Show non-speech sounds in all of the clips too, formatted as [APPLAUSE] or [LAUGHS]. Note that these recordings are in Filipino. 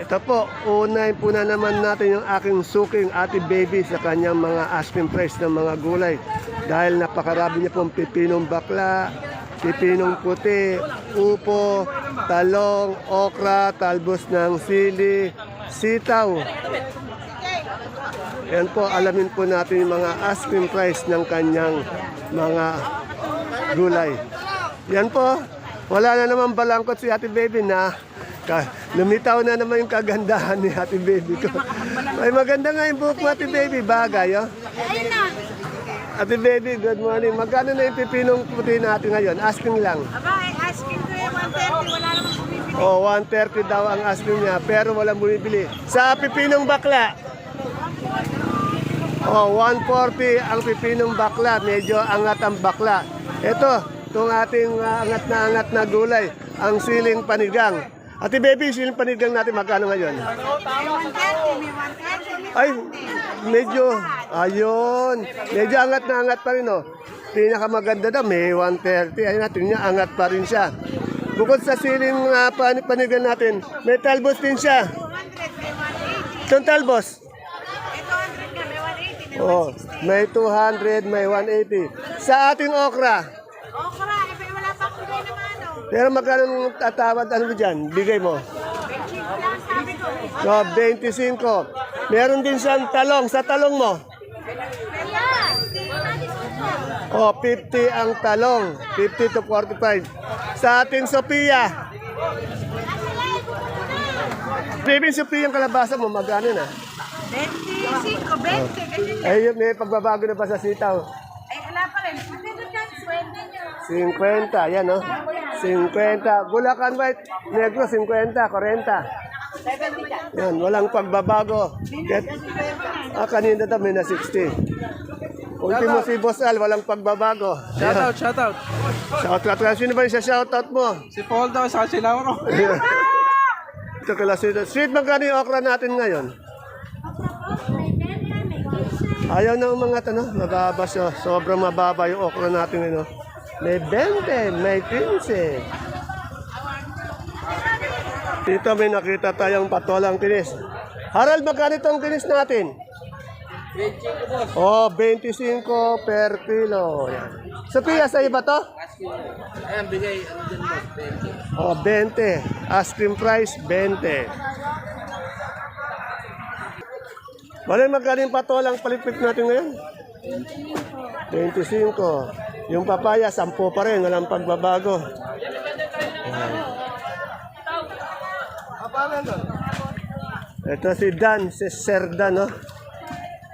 Ito po, unahin po na naman natin yung aking suking ate baby sa kanyang mga asking price ng mga gulay. Dahil napakarami niya pong pipinong bakla, pipinong puti, upo, talong, okra, talbos ng sili, sitaw. Yan po, alamin po natin yung mga asking price ng kanyang mga gulay. Yan po, wala na naman balangkot si Ate Baby na ka, lumitaw na naman yung kagandahan ni Ate Baby ko. Ay maganda nga yung buhok mo Ate Baby, bagay oh. Ate Baby, good morning. Magkano na yung pipinong puti natin ngayon? Asking lang. Aba, eh, asking ko yung 130, wala namang bumibili. O, 130 daw ang asking niya, pero walang bumibili. Sa pipinong bakla, o, 140 ang pipinong bakla. Medyo angat ang bakla. Ito, itong ating ah, angat na angat na gulay, ang siling panigang. Ate baby, siling panigang natin magkano ngayon? May 130, may 130, may Ay, medyo, ayun, medyo angat na angat pa rin, oh. Pinakamaganda daw, may 130. Ayun natin niya, angat pa rin siya. Bukod sa siling uh, pan panigan natin, may talbos din siya. 200, may 180. Itong talbos, May 200 nga, may 180, may oh, 160. may 200, may 180. Sa ating okra, Okra, eh, may wala pa akong bigay naman, ano. Pero magkano ang tatawad, ano dyan? Bigay mo. So, 25. Meron din siyang talong. Sa talong mo, Ayan, Oh, 50 ang talong. 50 to 45. Sa ating Sophia. Baby, Sophia ang kalabasa mo, magkano na? 25, 20, ganyan yan. Ay, may pagbabago na ba sa sitaw? Ay, wala pa rin. Matindot yan, sweldo nyo. 50, yan oh. 50. Bulacan White, Negro, 50, 40. Yan, walang pagbabago. Ket, ah, kanina daw may na 60. Ultimo si Boss Al, walang pagbabago. Shoutout, shoutout. Shoutout ka. Sino ba yung sa shoutout mo? Si Paul daw, sa Silauro. [LAUGHS] Ito kala sweet. Sweet, magkano yung okra natin ngayon? Ayaw ng mga tanong, mababa siya. Sobrang mababa yung okra natin ngayon. May 20, may 15. Dito may nakita tayong patolang kinis. Harold, magkano itong kinis natin? Oh, 25 per kilo. Yan. Sophia, sa iba to? Ayan, bigay, ano dyan mo, 20. Oh, 20. Asking price, 20. Wala magkano yung patolang palipit natin ngayon? 25. Yung papaya, 10 pa rin. Walang pagbabago. Ayan. Ito si Dan, si Sir Dan, no?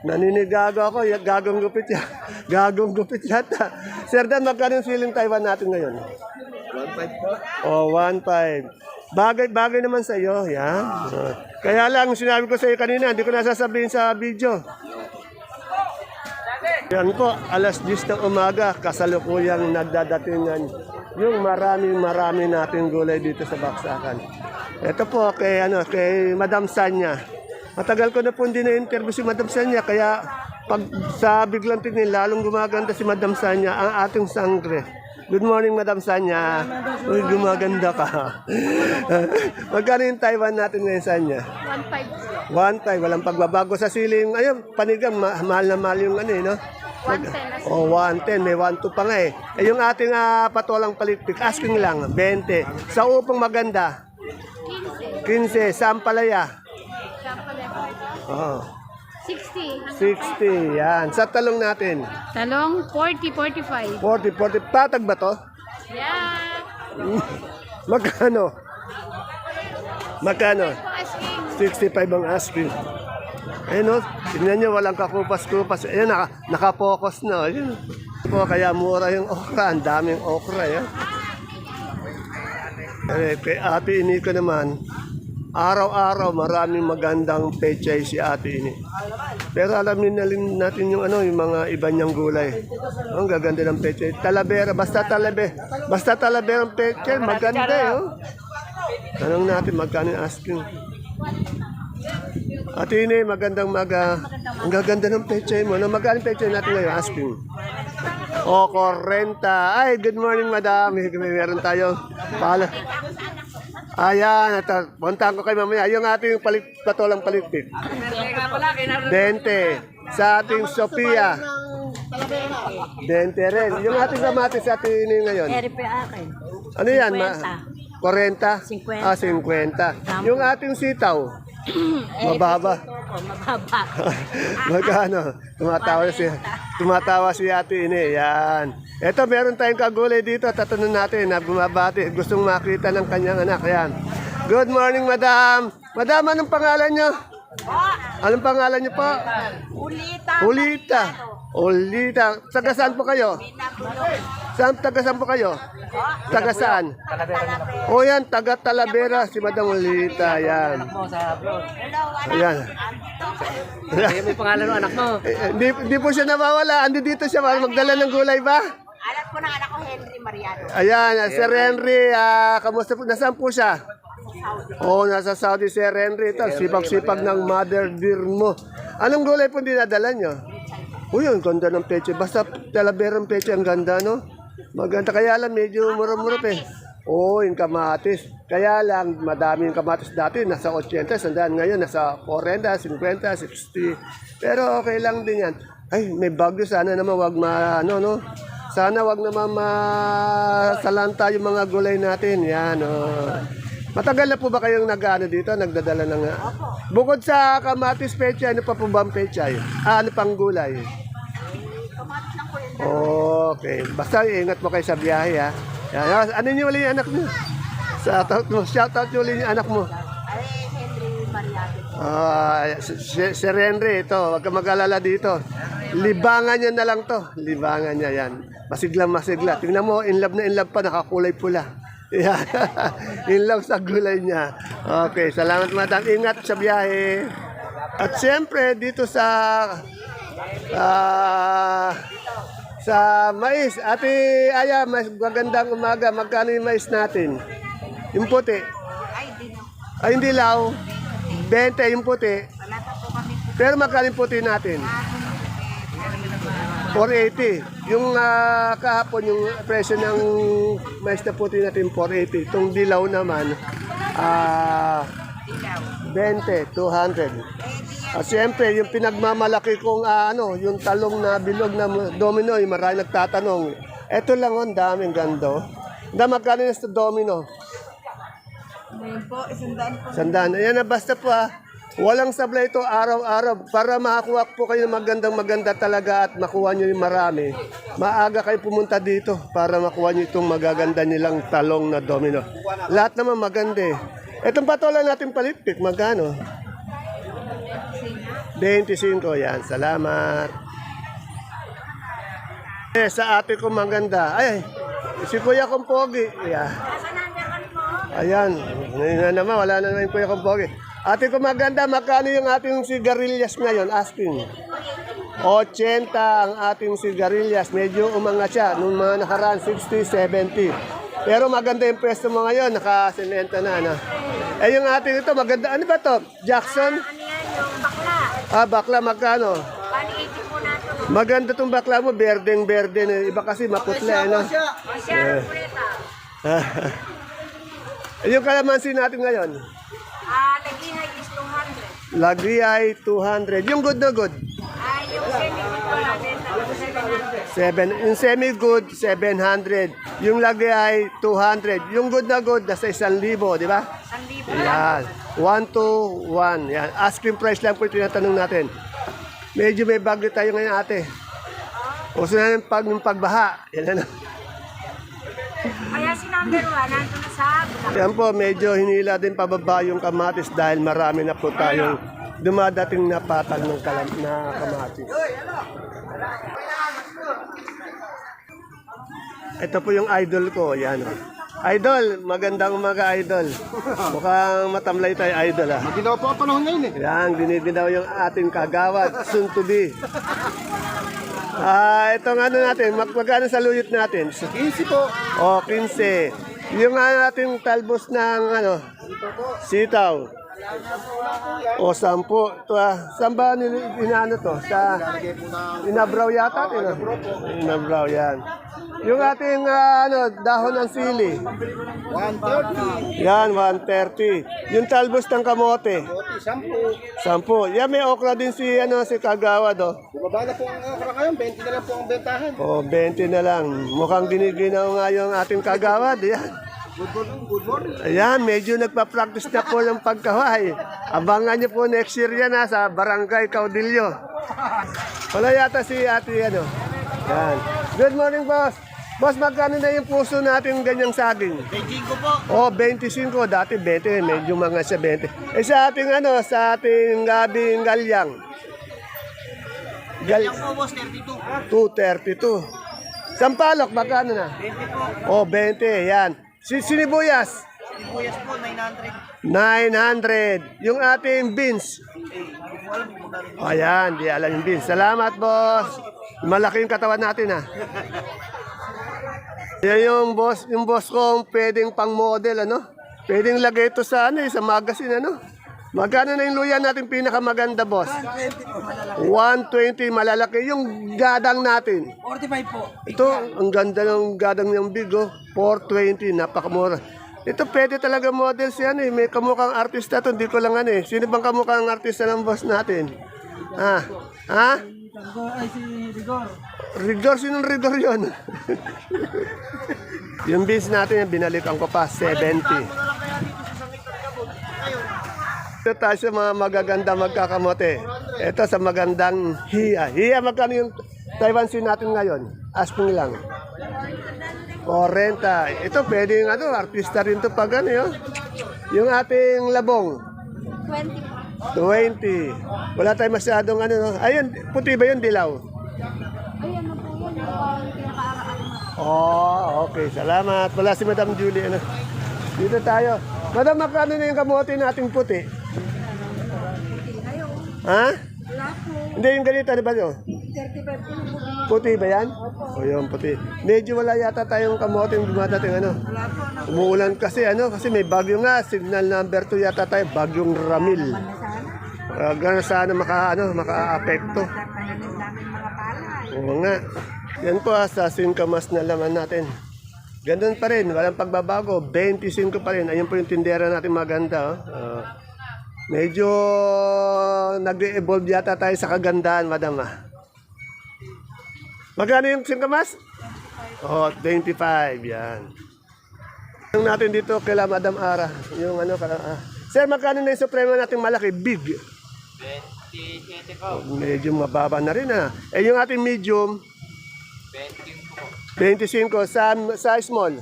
Naninigago ako, gagong gupit yan. [LAUGHS] Gagong gupit yata. Sir Dan, magkano yung siling Taiwan natin ngayon? 1.5 po. O, 1.5. Bagay, bagay naman sa iyo, yan. Oh. Kaya lang, sinabi ko sa iyo kanina, hindi ko nasasabihin sa video. Yan po, alas 10 ng umaga, kasalukuyang nagdadatingan yung maraming marami nating gulay dito sa Baksakan. Ito po kay ano kay Madam Sanya. Matagal ko na po hindi na-interview si Madam Sanya kaya pag sa biglang tingin lalong gumaganda si Madam Sanya ang ating sangre. Good morning Madam Sanya. Uy, gumaganda ka. [LAUGHS] Magkano yung Taiwan natin ngayon Sanya? 1.5. 1.5, walang pagbabago sa siling. Ayun, panigang, ma- mahal na mahal yung ano eh, no? Mag- oh, 110, may 12 pa nga eh. Eh yung ating ah, patolang palitpik, asking lang, 20. Sa upong maganda, 15. Sampalaya, oh, 60. 60. Yan. Sa talong natin, Talong, 40, 45. 40, 40. Patag ba to? Yeah. [LAUGHS] Magkano? Magkano? Asking. 65 ang asking. Ayun o, tingnan nyo, walang kakupas-kupas. Ayun, naka, nakapokus na. Ayun. Po, kaya mura yung okra. Ang daming okra. Yan. Eh, kay ate ini ko naman, araw-araw maraming magandang pechay si ate ini. Pero alamin na rin natin yung ano, yung mga iba niyang gulay. Ang gaganda ng pechay. Talavera, basta talabe. Basta talavera ang pechay, maganda eh. Oh. Tanong natin magkano yung asking. Ate ini, magandang maga. Ang gaganda ng pechay mo. Na magkano pechay natin ngayon? Asking. O, 40. Ay, good morning, madam. May meron tayo. Pala. Ayan, ito, puntahan ko kayo mamaya. Yung ating palit, patolang palitpit. 20. Sa ating Sophia. 20 rin. Yung ating kamatis sa ating ini ngayon. Akin. Ano yan? Ma 40? 50. Ah, 50. Yung ating sitaw. Mababa. Opo, mababa. [LAUGHS] Magkano? Tumatawa si tumatawa si Ate Ine. Yan. Ito meron tayong kagulay dito. Tatanong natin na bumabati. Gustong makita ng kanyang anak. Yan. Good morning, Madam. Madam, anong pangalan nyo? Anong pangalan nyo po? Ulita. Ulita. Ulita. Taga saan po kayo? Saan, taga saan po kayo? Taga saan? O yan, taga Talavera, si Madam Ulita. Yan. Ayan. Kaya may pangalan ng anak mo. Eh, eh, Di, di po siya nawawala. Andi dito siya. Magdala ng gulay ba? Alam ko ng anak ko, Henry Mariano. Ayan, ah, Sir Henry. ah, kamusta po? Nasaan po siya? Oo, oh, nasa Saudi Sir Henry. Ito, sipag-sipag ng mother dear mo. Anong gulay po dinadala nyo? Uy, ang ganda ng peche. Basta talaberang peche, ang ganda, no? Maganda. Kaya lang, medyo mura-mura pa eh. Oo, yung kamatis. Kaya lang, madami yung kamatis dati. Nasa 80, sandaan ngayon. Nasa 40, 50, 60. Pero okay lang din yan. Ay, may bagyo. Sana naman wag ma, ano, no? Sana wag naman masalanta yung mga gulay natin. Yan, oh. Matagal na po ba kayong nag-ano dito, nagdadala ng... Bukod sa kamatis pechay, ano pa po ba ang pechay? Ah, ano pang gulay? Okay. Basta ingat mo kayo sa biyahe, ha? Yan. Ano niyo ulit yung anak niyo? Shoutout mo. Shoutout niyo ulit yung anak mo. Ay, Henry Mariano. Ah, si, si Henry, ito, wag ka mag-alala dito. Libangan niya na lang to. Libangan niya yan. Masigla, masigla. Tingnan mo, in love na in love pa, nakakulay pula. Yan. in love sa gulay niya. Okay, salamat madam. Ingat sa biyahe. At siyempre, dito sa ah, sa mais. Ate Aya, mas magandang umaga. Magkano yung mais natin? Yung puti. Ay, hindi law. 20 yung puti. Pero magkano yung puti natin? 480. Yung ah, kahapon, yung presyo ng mais na puti natin, 480. Itong dilaw naman, ah 20, 200. At siyempre, yung pinagmamalaki kong ah, ano, yung talong na bilog na domino, yung marami nagtatanong. Ito lang, oh, ang daming gando. Na magkano yung sa domino? Ngayon po, isandaan po. Sandaan. Ayan na, basta po ah. Walang sablay ito araw-araw. Para makakuha po kayo ng magandang maganda talaga at makuha nyo yung marami. Maaga kayo pumunta dito para makuha nyo itong magaganda nilang talong na domino. Lahat naman maganda eh. Itong patola natin palitpik, magkano? 25, yan. Salamat. Eh, sa ate ko maganda. Ay, si Kuya kong pogi. Yeah. Ayan. Ngayon na naman, wala na naman yung Kuya kong pogi. Ate ko maganda, magkano yung ating sigarilyas ngayon? Asking. 80 ang ating sigarilyas. Medyo umangat siya. Nung mga nakaraan, 60, 70. Pero maganda yung pwesto mo ngayon. Nakasemento na. Ano? Eh yung ating ito, maganda. Ano ba to? Jackson? Ano yan, yung bakla. Ah, bakla magkano? 180 po na ito. Maganda tong bakla mo, berdeng-berde. na. Iba kasi maputla, ano? O siya, kuleta. [LAUGHS] yung kalamansi natin ngayon, Ah, lagihay is 200. lagi ay 200. Yung good na good, Ah, yung semi ko nabenta ko 700. 7. Yung semi-good, 700. Yung lagi ay 200. Yung good na good, nasa 1,000, di ba? 1,000. Yan. 1 to 1. Yan. Asking price lang po yung tinatanong natin. Medyo may bagyo tayo ngayon ate. Uso na yung, pag, yung pagbaha. Yan na. Number 1, nandun na sa Bulacan. Yan po, medyo hinila din pababa yung kamatis dahil marami na po tayong dumadating na patag ng kalam, na kamatis. Ito po yung idol ko, yan o. Idol, magandang umaga idol. Mukhang matamlay tayo idol ah. Ginawa po ang panahon ngayon eh. Yan, dinidinaw yung ating kagawad, soon to be. Ah, itong ano natin, mag- magkano sa luyot natin? 15 po. O, 15. Yung nga natin talbos ng ano, sitaw, O, sampu. Ito ah. Saan ba nil- inaano to? Sa Inabraw yata? Ino? Inabraw yan. Yung ating ah, ano, dahon ng sili. 130. Yan, 130. Yung talbos ng kamote. 10. 10. Yan, may okra din si, ano, si Kagawa do. Bumaba na po ang okra ngayon, 20 na lang po ang bentahan. O, 20 na lang. Mukhang giniginaw nga yung ating Kagawa. Yan. Good morning, good morning. Ayan, medyo nagpa-practice na po ng pagkaway. Abangan niyo po next year yan ha, sa Barangay Caudillo. Wala yata si ate ano. Yan. Good morning, boss. Boss, magkano na yung puso natin ganyang saging? 25 po. Oh, 25. Dati 20. Medyo mga sa 20. Eh sa ating ano, sa ating gabing galyang. Gal po boss, 32. 232. Sampalok, magkano na? 20 po. Oh, 20. Yan. Si sinibuyas. Sibuyas po, 900. 900. Yung ating beans. Ayan, di alam yung beans. Salamat, boss. Malaki yung katawan natin, ha. [LAUGHS] Yan yung boss, yung boss kong pwedeng pang model, ano? Pwedeng lagay ito sa, ano, eh, sa magazine, ano? Magkano na yung luya natin pinakamaganda, boss? 120, malalaki. Yung gadang natin. 45 po. Ito, ang ganda ng gadang ng bigo. 420, napakamura. Ito pwede talaga model siya eh. May kamukhang artista to, hindi ko lang ano eh. Sino bang kamukhang artista ng boss natin? Ah, ha? Ay, si Rigor. Rigor, sinong rigor yun? [LAUGHS] yung beans natin, binalikan ko pa, 70. Ito tayo sa mga magaganda magkakamote. Ito sa magandang hiya. Hiya, magkano yung Taiwan Sea natin ngayon? Asking lang. 40. Ito pwede yung ano, artista rin to pag ano yun. Yung ating labong. 20. 20. Wala tayong masyadong ano. No? Ayun, puti ba yun, dilaw? Ay, ano po yun? Oh, okay. Salamat. Wala si Madam Julie. Ano? Dito tayo. Madam, magkano na yung kamote nating puti? Ha? Wala po. Hindi, yung ganito, ano ba yun? 35 po yung buti. Puti ba yan? O yung puti. Medyo wala yata tayong kamote yung dumadating ano. Wala po. Ano? Umuulan kasi ano, kasi may bagyo nga. Signal number 2 yata tayo, bagyong Ramil. Uh, gano'n sana maka, ano, maka-apekto. Oo nga. Yan po ah, sa singkamas na laman natin. Ganun pa rin, walang pagbabago. 25 pa rin. Ayun po yung tindera natin maganda. Oh. Ah, medyo nag-evolve yata tayo sa kagandahan, madam. Ah. Magkano yung singkamas? Oh, 25. Yan. Ang natin dito kila Madam Ara. Yung ano, kala, ah. Sir, magkano na yung supremo natin malaki? Big. 27 po. Medyo mababa na rin ah. Eh yung ating medium, 20 po. 25 sa, sa small.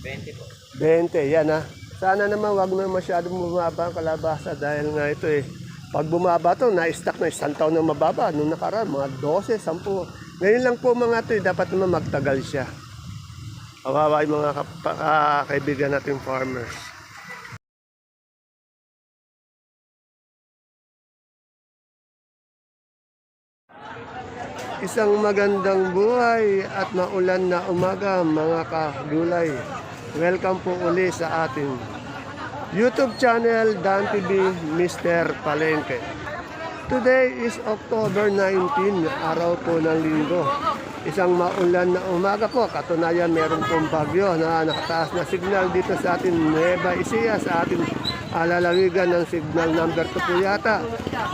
20 po. 20, yan ah. Sana naman wag na masyadong bumaba ang kalabasa dahil nga ito eh. Pag bumaba to, na-stack na isang taon na mababa. Nung nakaraan, mga 12, 10. Ngayon lang po mga ito, eh, dapat naman magtagal siya. Kawawa yung mga kap- ah, kaibigan nating farmers. Isang magandang buhay at maulan na umaga mga kagulay. Welcome po uli sa ating YouTube channel Dan TV Mr. Palengke. Today is October 19, araw po ng linggo. Isang maulan na umaga po. Katunayan meron pong bagyo na nakataas na signal dito sa ating Nueva Ecija, sa ating alalawigan ng signal number 2 po yata.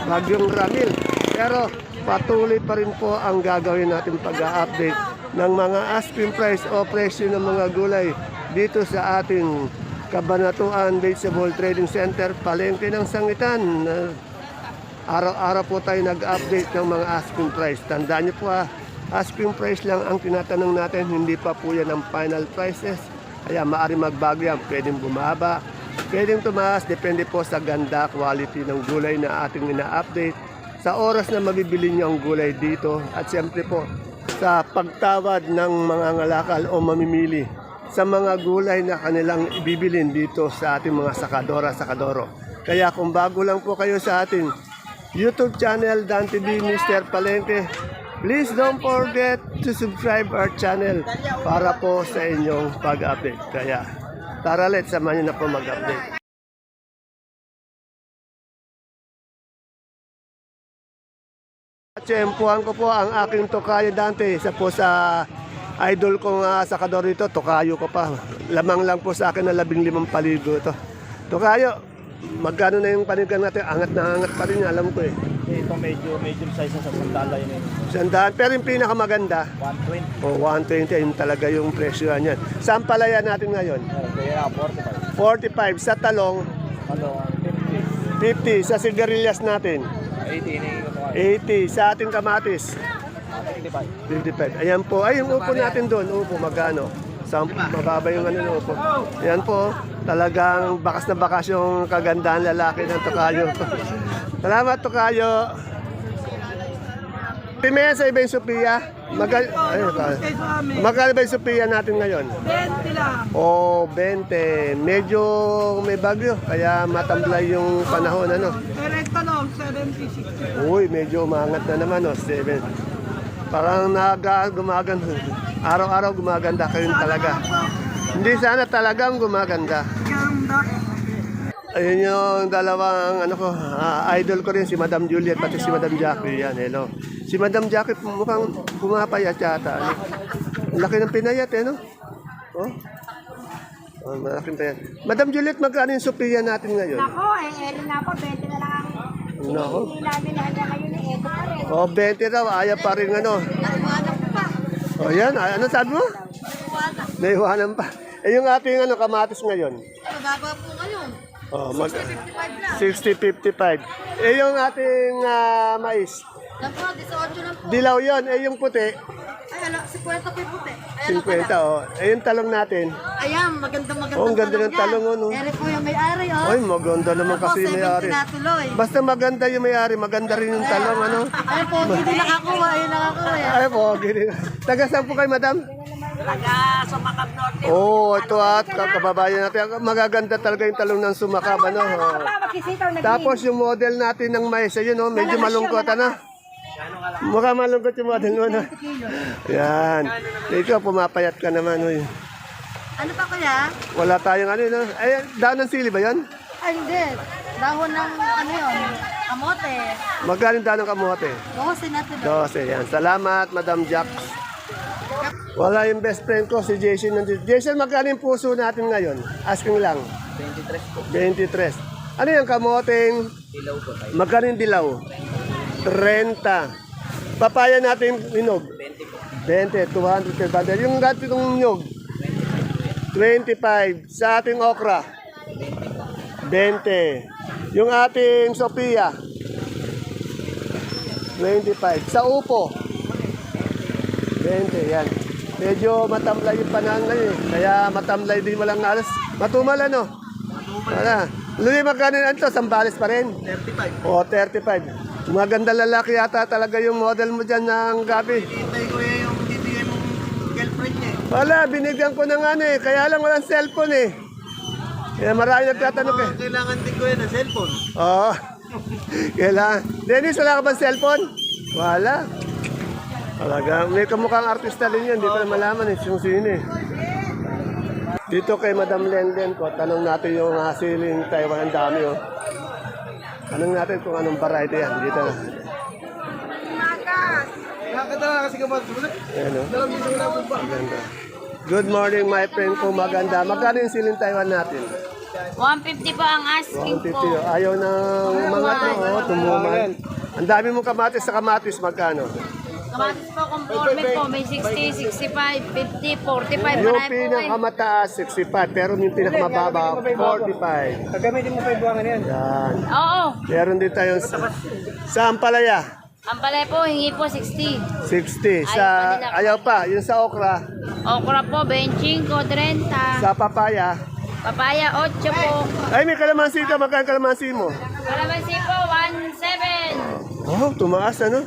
Bagyong Ramil. Pero patuloy pa rin po ang gagawin natin pag-update ng mga asking price o presyo ng mga gulay dito sa ating Kabanatuan Vegetable Trading Center, palengke ng sangitan. na Araw-araw po tayo nag-update ng mga asking price. Tandaan niyo po ha, asking price lang ang tinatanong natin, hindi pa po yan ang final prices. Kaya maaari magbago yan, pwedeng bumaba, pwedeng tumaas, depende po sa ganda, quality ng gulay na ating ina-update. Sa oras na mabibili niyo ang gulay dito at siyempre po sa pagtawad ng mga ngalakal o mamimili sa mga gulay na kanilang bibilin dito sa ating mga sakadora, sakadoro. Kaya kung bago lang po kayo sa ating YouTube channel, Dan TV, Mr. Palente, please don't forget to subscribe our channel para po sa inyong pag-update. Kaya tara, let's samahan nyo na po mag-update. Tsempuhan ko po ang aking tokayo Dante sa po sa idol ko nga sa kador ito, tokayo ko pa. Lamang lang po sa akin na labing limang paligo ito. Tokayo, magkano na yung panigan natin? Angat na angat pa rin, alam ko eh. Ito medyo medium size na sa sandala yun eh. Sandaan. Pero yung pinakamaganda, 120. o 120, yun talaga yung presyo niyan. Saan palaya natin ngayon? Kaya na 45. 45 sa talong, Ano, 50 50. sa sigarilyas natin, 80 ini ko 80 sa ating kamatis, 55. 55. Ayan po. Ay, yung upo natin doon. Upo, magkano? Sa, mababa yung ano ng upo. Ayan po. Talagang bakas na bakas yung kagandahan lalaki ng Tokayo. Salamat, Tokayo. Pimea sa iba yung Sophia. Magal Ayun, ka. Magkano ba yung Sophia natin ngayon? 20 lang. O, 20. Medyo may bagyo. Kaya matamblay yung panahon. Ano? Direkta no, 70, 60. Uy, medyo umangat na naman, oh, 7. Parang naga, gumaganda. Araw-araw gumaganda kayo talaga. Hindi sana talagang gumaganda. Ganda. Ayun yung dalawang ano ko, ah, idol ko rin si Madam Juliet pati si Madam Jackie. Yan, hello. Si Madam Jackie mukhang pumapayat yata. Ano? Laki ng pinayat eh, no? Oh? Oh, malaking. Madam Juliet, magkano yung Sophia natin ngayon? Ako, eh, Erin na ako, 20 na lang ang Nako. Oh, 20 daw, ayaw pa rin ano. O yan, ay- ano sabi mo? Naiwanan pa. Eh yung ating ano, kamatis ngayon. Mababa po ngayon. Oh, mag 55 lang. 60-55. Eh yung ating ah, mais. Lang po, 18 lang po. Dilaw yon Eh yung puti, Ay, ala, 50 po yung puti. Ay, 50. Oh. Yung talong natin. Ayan, maganda maganda. Oh, ang ganda ng talong, oh, no? Eri po yung may-ari, oh. Ay, maganda naman kasi Ako, may 70 ari. natuloy. Basta maganda yung may-ari, maganda rin yung talong, ano? Ay po, hindi nakakuha, ayun nakakuha. Ay po, gini. Taga saan po kayo, madam? Taga sa Macab Norte. Oh, ito at kababayan natin. Magaganda talaga yung talong ng sumakab, ano? Oh. Tapos yung model natin ng mais, ayun oh, medyo malungkot ano. Mukha malungkot yung model mo na. Yan. Ikaw, pumapayat ka naman. Uy. Ano pa kuya? Wala tayong ano yun. ah. Ay, daan ng sili ba yun? Ay, hindi. Dahon ng ano yun? Kamote. Magkano daan ng kamote? Bose na ito. 12. Yan. Salamat, Madam Jax. Wala yung best friend ko, si Jason. nandito. Jason, magkano yung puso natin ngayon? Asking lang. 23 po. 23. Ano yung kamoteng? Ilaw po tayo. Magkano yung dilaw? 30. Papaya natin minog? 20 po. 20, 200 per bundle. Yung dati kong nyog? 25. Sa ating okra? 20. Yung ating Sophia? 25. Sa upo? 20. Yan. Medyo matamlay yung panahon ngayon. eh. Kaya matamlay din walang alas. Matumal ano? Wala. Luli magkano yan to? Sambales pa rin? 35. O, 35. Maganda lalaki yata talaga yung model mo dyan ng gabi. Hintay ko yung bibigay mong girlfriend niya. Wala, binigyan ko ng ano eh. Kaya lang walang cellphone eh. Kaya marami nagtatanong eh. Kailangan din ko yan ng cellphone. Oo. [LAUGHS] Kailangan. Dennis, wala ka bang cellphone? Wala. Talaga, may kamukhang artista din yan. Hindi ko na malaman eh, yung sino eh. Dito kay Madam Lenden ko, tanong natin yung uh, siling Taiwan. Ang dami oh. Tanong natin kung anong variety yan. Dito Ayan oh. Maganda. Good morning, my friend ko maganda. Magkano yung siling Taiwan natin? 150 po ang asking 150. po. oh. Ayaw ng mga to, oh, tumuman. Ang dami mong kamatis sa kamatis, magkano? Kamatis po, conforme po. May 60, 65, 50, 45. Yung Marami po eh. pinakamataas, 65. Pero yung pinakamababa, 45. Gagamitin mo pa yung buwangan yan. Yan. Oo. Meron din tayong sa Ampalaya, Ang palay po, hingi po 60. 60. Sa, ayaw pa, yung sa okra, Okra po, 25, 30. sa papaya. Papaya, 8 po. Ay, may kalamansi ka. Magkano kalamansi mo? Kalamansi po, 17. Oh, tumaas ano?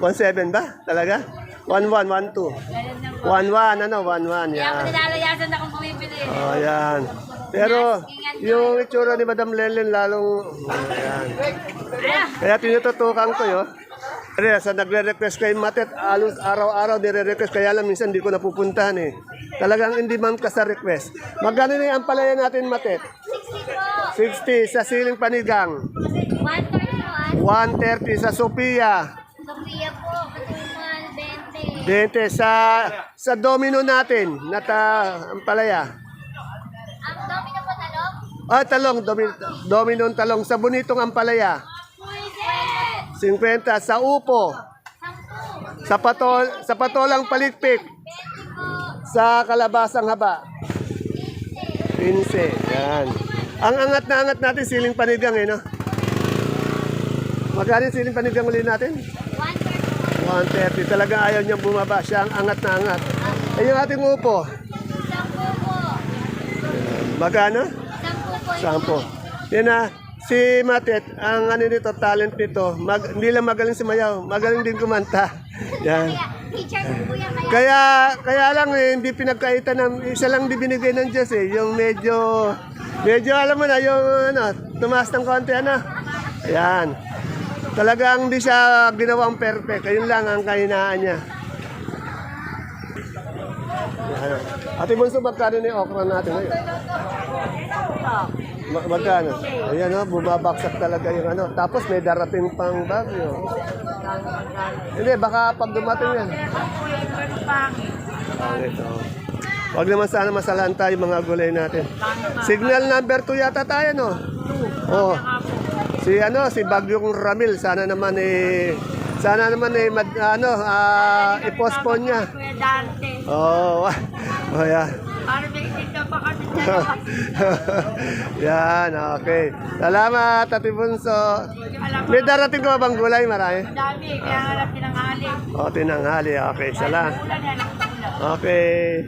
1.7 ba? Talaga? 1.1, 1.2. Ganun lang po. 1.1, ano? 1.1, Kaya ako yan. nilalayasan akong bumibili. Oh, yan. Pero, yung itsura ni Madam Lelen lalong, yan. Ano? Kaya tinututukan ko yun. Kaya sa nagre-request kay Matet, alos araw-araw nire-request. Kaya lang minsan hindi ko napupuntahan eh. Talagang hindi man ka sa request. Magkano na yung ampalaya natin, Matet? 60 sa siling panigang. 130 sa Sophia. Sophia po, katumal, 20. 20 sa sa domino natin, nata ang palaya. Ang dami na po talong? Ah, talong, domino, domino talong sa bonitong ampalaya. Pwede. 50 sa upo. 10. Sa patol, sa patolang palikpik. 20 po. Sa kalabasang haba. 15. Yan. Ang angat na angat natin siling panigang eh, no? Magkano siling panigang uli natin? 130. 130. Talagang ayaw niyang bumaba. Siya ang angat na angat. Eh, yung ating upo. 10 po. Magkano? 10 po. Sampo. Yan na. Si Matet, ang ano nito, talent nito, mag, hindi lang magaling sumayaw, magaling din kumanta. [LAUGHS] Yan. Kaya. Kaya, lang eh, hindi pinagkaitan ng, isa lang di ng Diyos eh, yung medyo, medyo alam mo na, yung ano, tumaas ng konti ano. Ayan. Talagang hindi siya ginawang perfect, ayun lang ang kahinaan niya. Ate Bunso, magkano na yung okra natin ngayon? Ma- magkano? Ayan o, bumabaksak talaga yung ano. Tapos may darating pang bagyo. Hindi, baka pag dumating yan. Pangit, oh. Huwag naman sana masalahan tayo mga gulay natin. Signal number 2 yata tayo, no? Oh. Si ano, si Bagyong Ramil, sana naman eh sana naman eh ano, ah, i-postpone niya. Oh, [LAUGHS] oh yeah. [LAUGHS] Yan, okay. Salamat, Ate Bunso. May darating ba bang gulay? Marami. Dami, kaya nga lang pinanghali. O, tinanghali. Okay, salamat. Okay.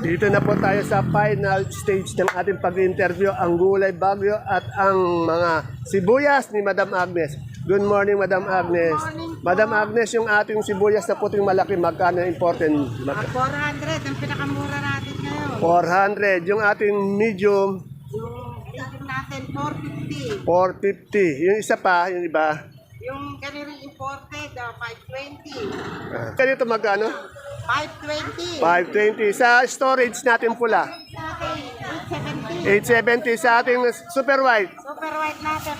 Dito na po tayo sa final stage ng ating pag-interview, ang gulay bagyo at ang mga sibuyas ni Madam Agnes. Good morning, Madam Agnes. Madam Agnes, yung ating sibuyas na puting malaki, magkano important? Mag- 400, ang pinakamura natin ngayon. 400. Yung ating medium, Yung natin, 450. 450. Yung isa pa, yung iba, Yung kanina imported, ah, 520. ah, ganito magkano? 520. 520. Sa storage natin pula, Sa atin, 870. 870. Sa ating super white, Super white natin,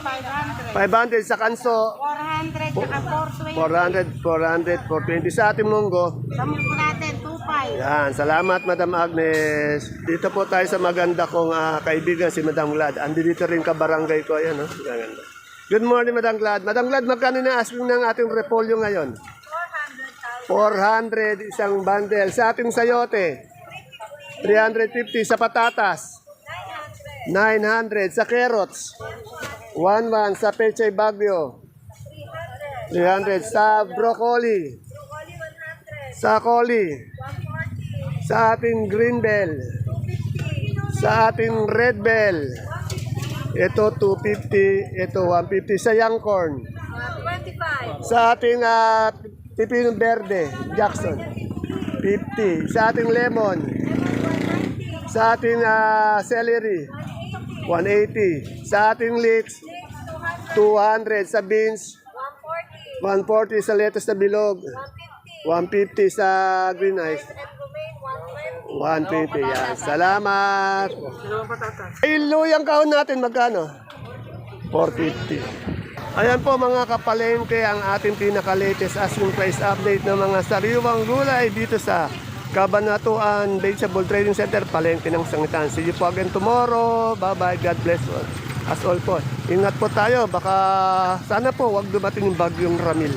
500. 500. Sa kanso, 400, saka 420. 400, 400, 420 sa ating munggo. Sa munggo natin, 25. Yan, salamat Madam Agnes. Dito po tayo sa maganda kong ah, kaibigan si Madam Glad. Andi dito rin ka barangay ko, ayan, no? Gaganda. Good morning, Madam Glad. Madam Glad, magkano na asking ng ating repolyo ngayon? 400 isang bundle. Sa ating sayote, 350 sa patatas. 900 sa carrots. 11 sa pechay bagyo. 300 sa broccoli. Sa coli. Sa ating green bell. Sa ating red bell. Ito 250, ito 150 sa young corn. 25. Sa ating ah, pipino verde, Jackson. 50. Sa ating lemon. Sa ating ah, celery. 180. Sa ating leeks. 200. Sa beans. 140 sa lettuce na bilog. 150 sa green ice. 120 yan. Salamat. Ay, luyang kahon natin magkano? 450. Ayan po mga kapalengke ang ating pinaka-latest asking price update ng mga sariwang gulay dito sa Kabanatuan Vegetable Trading Center, Palengke ng Sangitan. See you po again tomorrow. Bye-bye. God bless all. As all po. Ingat po tayo. Baka sana po wag dumating yung bagyong Ramil.